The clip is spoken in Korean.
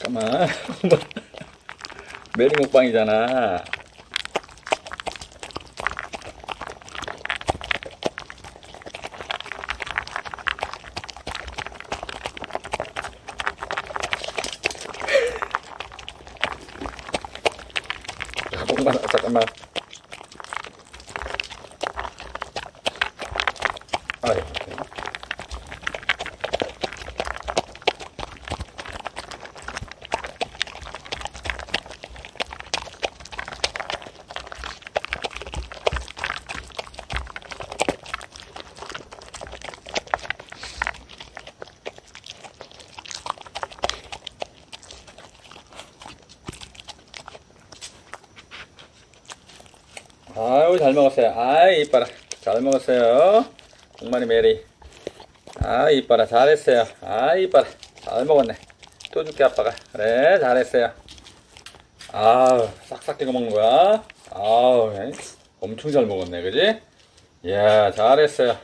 잠깐만. 메리 먹방이잖아. 잠깐만, 잠깐만. 아유. 아유 잘 먹었어요. 아이 이뻐라. 잘 먹었어요. 동만이 메리. 아 이뻐라 잘했어요. 아 이뻐라 잘 먹었네. 또 줄게 아빠가. 그래 잘했어요. 아우 싹싹 찍어 먹는 거야. 아우 엄청 잘 먹었네 그지? 이야 잘했어요.